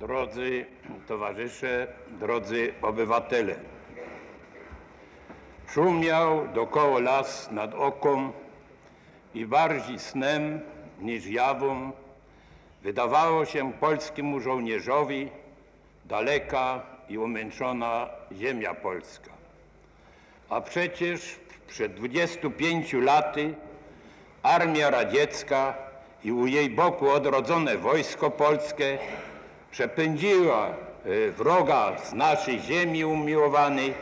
Drodzy towarzysze, drodzy obywatele. Szumiał dokoło las nad oką i bardziej snem niż jawą wydawało się polskiemu żołnierzowi daleka i umęczona ziemia polska. A przecież przed 25 laty Armia Radziecka i u jej boku odrodzone Wojsko Polskie przepędziła e, wroga z naszej ziemi umiłowanej,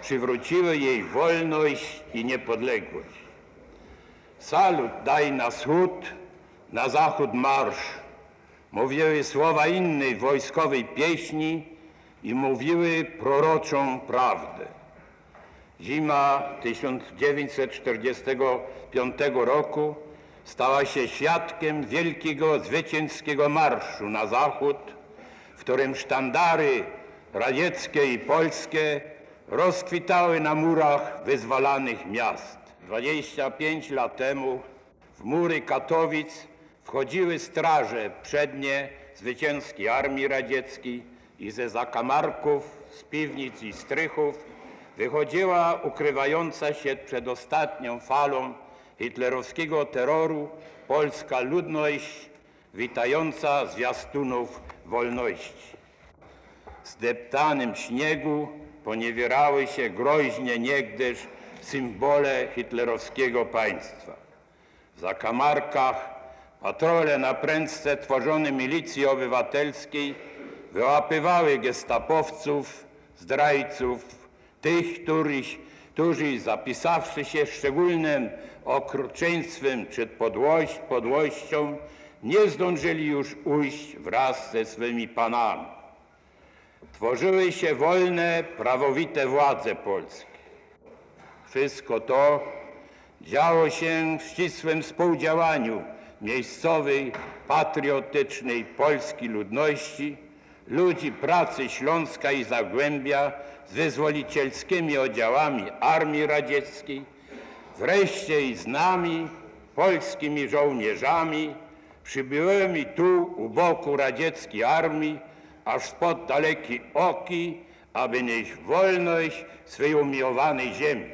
przywróciły jej wolność i niepodległość. Salut daj na wschód, na zachód marsz. Mówiły słowa innej wojskowej pieśni i mówiły proroczą prawdę. Zima 1945 roku stała się świadkiem wielkiego zwycięskiego marszu na zachód, w którym sztandary radzieckie i polskie rozkwitały na murach wyzwalanych miast. 25 lat temu w mury Katowic wchodziły straże przednie zwycięskiej Armii Radzieckiej i ze zakamarków, z piwnic i strychów wychodziła ukrywająca się przed ostatnią falą hitlerowskiego terroru polska ludność witająca zwiastunów wolności. Zdeptanym śniegu poniewierały się groźnie niegdyś symbole hitlerowskiego państwa. W zakamarkach patrole na prędce tworzonej milicji obywatelskiej wyłapywały gestapowców, zdrajców, tych, któryś, którzy zapisawszy się szczególnym okrucieństwem przed podłość, podłością, nie zdążyli już ujść wraz ze swymi panami. Tworzyły się wolne, prawowite władze polskie. Wszystko to działo się w ścisłym współdziałaniu miejscowej, patriotycznej polskiej ludności, ludzi pracy Śląska i Zagłębia z wyzwolicielskimi oddziałami Armii Radzieckiej, wreszcie i z nami, polskimi żołnierzami, przybyłymi tu u boku radzieckiej armii, aż spod dalekiej oki, aby nieść wolność swej umiłowanej ziemi.